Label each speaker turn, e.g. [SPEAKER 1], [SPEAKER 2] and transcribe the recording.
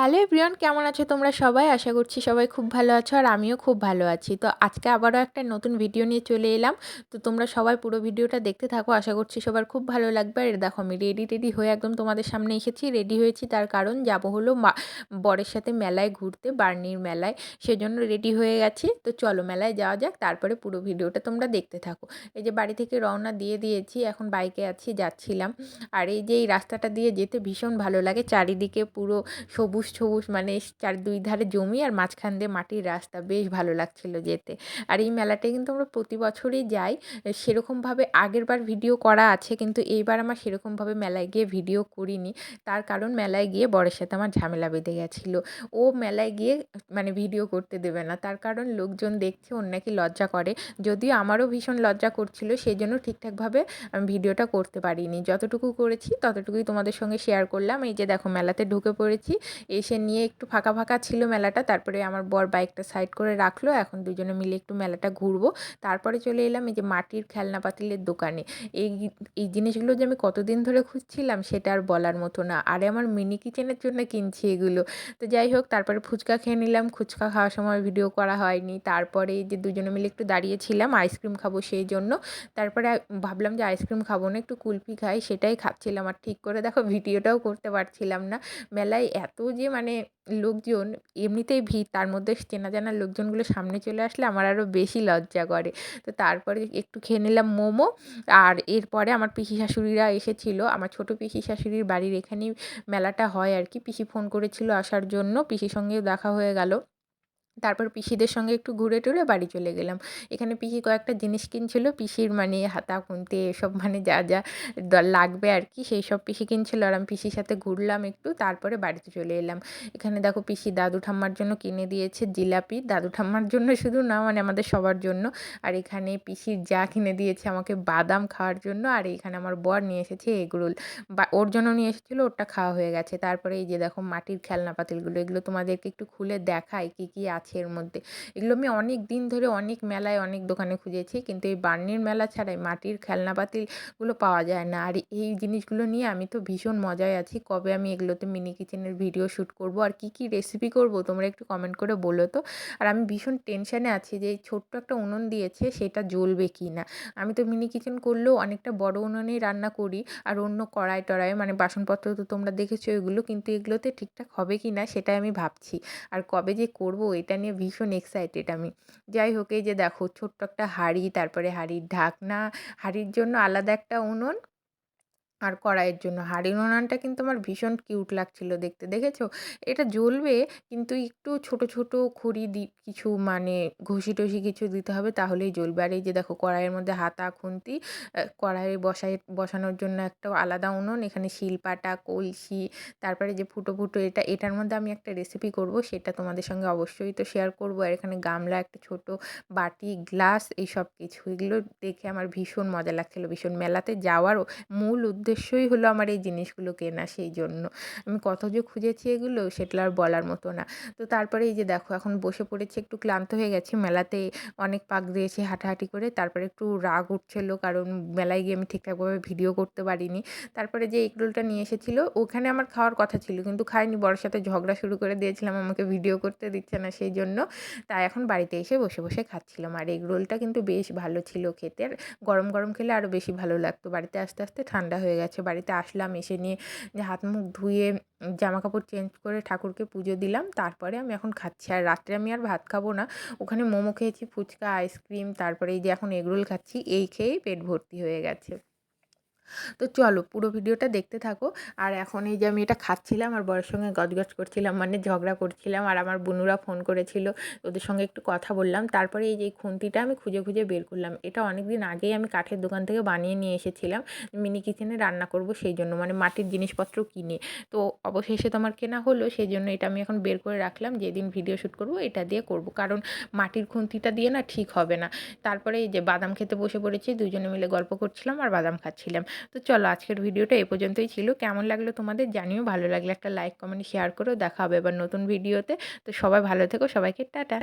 [SPEAKER 1] Hello everyone, কেমন আছো তোমরা সবাই? আশা করছি সবাই খুব ভালো আছো আর আমিও খুব ভালো আছি। তো আজকে আবারও একটা নতুন ভিডিও নিয়ে চলে এলাম। তো তোমরা সবাই পুরো ভিডিওটা দেখতে থাকো। আশা করছি সবার খুব ভালো লাগবে। আর দেখো, আমি রেডি টেডি হয়ে একদম তোমাদের সামনে এসেছি। রেডি হয়েছি তার কারণ যাব হলো বরের সাথে মেলায় ঘুরতে, বার্নির মেলায়। সেজন্য রেডি হয়ে গেছি। তো চলো মেলায় যাওয়া যাক, তারপরে পুরো ভিডিওটা তোমরা দেখতে থাকো। এই যে বাড়ি থেকে রওনা দিয়ে দিয়েছি, এখন বাইকে আছি, যাচ্ছিলাম। আর এই যে এই রাস্তাটা দিয়ে যেতে ভীষণ ভালো লাগে। চারিদিকে পুরো সবুজ সবুজ মানে চার দুই ধারে জমি আর মাঝখান দিয়ে মাটির রাস্তা। বেশ ভালো লাগছিল যেতে। আর এই মেলাটায় কিন্তু আমরা প্রতি বছরই যাই। সেরকমভাবে আগের বার ভিডিও করা আছে, কিন্তু এইবার আমার সেরকমভাবে মেলায় গিয়ে ভিডিও করিনি। তার কারণ মেলায় গিয়ে বরের সাথে আমার ঝামেলা বেঁধে গেছিল। ও মেলায় গিয়ে মানে ভিডিও করতে দেবে না। তার কারণ লোকজন দেখছে, ওর নাকি লজ্জা করে। যদিও আমারও ভীষণ লজ্জা করছিল সেই জন্য ঠিকঠাকভাবে আমি ভিডিওটা করতে পারিনি। যতটুকু করেছি, ততটুকুই তোমাদের সঙ্গে শেয়ার করলাম। এই যে দেখো, মেলাতে ঢুকে পড়েছি। এসে নিয়ে একটু ফাঁকা ফাঁকা ছিল মেলাটা, তারপরে আমার বর বাইকটা সাইড করে রাখল, এখন দুজনে মিলে একটু মেলাটা ঘুরবো। তারপরে চলে এলাম এই যে মাটির খেলনা পাতিলের দোকানে। এই এই জিনিসগুলো যে আমি কতদিন ধরে খুঁজছিলাম সেটা আর বলার মতো না। আরে আমার মিনি কিচেনের জন্য কিনছি এগুলো। তো যাই হোক, তারপরে ফুচকা খেয়ে নিলাম, ফুচকা খাওয়ার সময় ভিডিও করা হয়নি। তারপরে যে দুজনে মিলে একটু দাঁড়িয়েছিলাম আইসক্রিম খাব সেই জন্য। তারপরে ভাবলাম যে আইসক্রিম খাব না, একটু কুলফি খাই, সেটাই খাচ্ছিলাম। আর ঠিক করে দেখো ভিডিওটাও করতে পারছিলাম না। মেলায় এত যে মানে লোকজন, এমনিতেই ভিড়, তার মধ্যে চেনা জানা লোকজনগুলো সামনে চলে আসলে আমার আরও বেশি লজ্জা করে। তো তারপরে একটু খেয়ে নিলাম মোমো, আর এরপরে আমার পিসি শাশুড়িরা এসেছিল। আমার ছোট পিসি শাশুড়ির বাড়ির এখানেই মেলাটা হয় আর কি। পিসি ফোন করেছিল আসার জন্য, পিসির সঙ্গেও দেখা হয়ে গেল। তারপর পিসিদের সঙ্গে একটু ঘুরে টুরে বাড়ি চলে গেলাম। এখানে পিসি কয়েকটা জিনিস কিনছিল, পিসির মানে হাতা, খুন্তি, এসব মানে যা যা লাগবে আর কি, সেই সব পিসি কিনছিল আর আমি পিসির সাথে ঘুরলাম একটু, তারপরে বাড়িতে চলে এলাম। এখানে দেখো পিসি দাদু ঠাম্মার জন্য কিনে দিয়েছে জিলাপি। দাদু ঠাম্মার জন্য শুধু না মানে আমাদের সবার জন্য। আর এখানে পিসির যা কিনে দিয়েছে আমাকে বাদাম খাওয়ার জন্য, আর এখানে আমার বর নিয়ে এসেছে এগরোল। বা, ওর জন্য নিয়ে এসেছিল, ওরটা খাওয়া হয়ে গেছে। তারপরে এই যে দেখো মাটির খেলনা পাতিলগুলো এগুলো তোমাদেরকে একটু খুলে দেখাই কী কী আছে এর মধ্যে। এগুলো আমি অনেক দিন ধরে অনেক মেলায় অনেক দোকানে খুঁজেছি, কিন্তু এই বার্নির মেলা ছাড়াই মাটির খেলনাপাতিগুলো পাওয়া যায় না। আর এই জিনিসগুলো নিয়ে আমি তো ভীষণ মজায় আছি। কবে আমি এগুলোতে মিনি কিচেনের ভিডিও শ্যুট করব আর কী কী রেসিপি করব তোমরা একটু কমেন্ট করে বলো তো? আর আমি ভীষণ টেনশানে আছি যে এই ছোট্ট একটা উনুন দিয়েছে, সেটা জ্বলবে কি না? আমি তো মিনি কিচেন করলেও অনেকটা বড় উনুনেই রান্না করি আর অন্য কড়াই টড়াই মানে বাসনপত্র তো তোমরা দেখেছ এগুলো, কিন্তু এগুলোতে ঠিকঠাক হবে কি না সেটাই আমি ভাবছি। আর কবে যে করব, এটা নিয়ে ভীষণ এক্সাইটেড আমি। যাই হোক, এই যে দেখো, ছোট্ট একটা হাঁড়ি, তারপরে হাঁড়ির ঢাকনা, হাঁড়ির জন্য আলাদা একটা উনুন আর কড়াইয়ের জন্য। হাঁড়ির উনানটা কিন্তু আমার ভীষণ কিউট লাগছিল দেখতে। দেখেছ? এটা জ্বলবে কিন্তু একটু ছোট ছোট খড়ি দি, কিছু মানে ঘষি টসি কিছু দিতে হবে তাহলেই জ্বলবে। আর এই যে দেখো কড়াইয়ের মধ্যে হাতা, খুন্তি কড়াইয়ে বসাই বসানোর জন্য একটা আলাদা উনুন, এখানে শিলপাটা, কলসি, তারপরে যে ফুটো ফুটো এটা, এটার মধ্যে আমি একটা রেসিপি করব, সেটা তোমাদের সঙ্গে অবশ্যই তো শেয়ার করব। আর এখানে গামলা, একটা ছোট বাটি গ্লাস এই সব কিছু, এগুলো দেখে আমার ভীষণ মজা লাগছিল, ভীষণ মেলাতে যাওয়ারও মূল উদ্দেশ্য উদ্দেশ্যই হলো আমার এই জিনিসগুলো কেনা সেই জন্য। আমি কত যে খুঁজেছি এগুলো সেটা আর বলার মতো না। তো তারপরে এই যে দেখো, এখন বসে পড়েছি, একটু ক্লান্ত হয়ে গেছি, মেলাতে অনেক পাক দিয়েছি হাঁটাহাঁটি করে, তারপরে একটু রাগ উঠছিলো কারণ মেলায় গিয়ে আমি ঠিকঠাকভাবে ভিডিও করতে পারিনি। তারপরে যে এগরোলটা নিয়ে এসেছিল, ওখানে আমার খাওয়ার কথা ছিল, কিন্তু খাইনি বড় সাথে ঝগড়া শুরু করে দিয়েছিলাম, আমাকে ভিডিও করতে দিচ্ছে না সেই জন্য। তাই এখন বাড়িতে এসে বসে বসে খাচ্ছিলাম। আর এগরোলটা কিন্তু বেশ ভালো ছিল খেতে গরম গরম খেলে আরও বেশি ভালো লাগতো। বাড়িতে আস্তে আস্তে ঠান্ডা হয়ে গেছে, বাড়িতে আসলাম, এসে নিয়ে হাত মুখ ধুয়ে জামা কাপড় চেঞ্জ করে ঠাকুরকে পুজো দিলাম। তারপরে আমি এখন খাচ্ছি। আর রাত্রে আমি আর ভাত খাব না। ওখানে মোমো খেয়েছি, ফুচকা আইসক্রিম তারপরে এই যে এখন এগরোল খাচ্ছি, এই খেয়েই পেট ভর্তি হয়ে গেছে। তো চলো পুরো ভিডিওটা দেখতে থাকো। আর এখন এই যে আমি এটা খাচ্ছিলাম আর বরের সঙ্গে গজগজ করছিলাম মানে ঝগড়া করছিলাম আর আমার বোনুরা ফোন করেছিল, ওদের সঙ্গে একটু কথা বললাম। তারপরে এই যে খুন্তিটা আমি খুঁজে খুঁজে বের করলাম। এটা অনেক দিন আগেই আমি কাঠের দোকান থেকে বানিয়ে নিয়ে এসেছিলাম, মিনি কিচেনে রান্না করব সেই জন্য মানে মাটির জিনিসপত্র কিনে। তো অবশেষে তো আমার কেনা হলো, সেই জন্য এটা আমি এখন বের করে রাখলাম, যেদিন ভিডিও শ্যুট করব এটা দিয়ে করব। কারণ মাটির খুন্তিটা দিয়ে না ঠিক হবে না। তারপরে এই যে বাদাম খেতে বসে পড়েছি, দুজনে মিলে গল্প করছিলাম আর বাদাম খাচ্ছিলাম। তো চলো আজকের ভিডিওটা এ পর্যন্তই ছিল। কেমন লাগল তোমাদের জানিও। ভালো লাগলে একটা লাইক কমেন্ট শেয়ার করো। দেখা হবে এবার নতুন ভিডিওতে। তো সবাই ভালো থেকো। সবাইকে টাটা।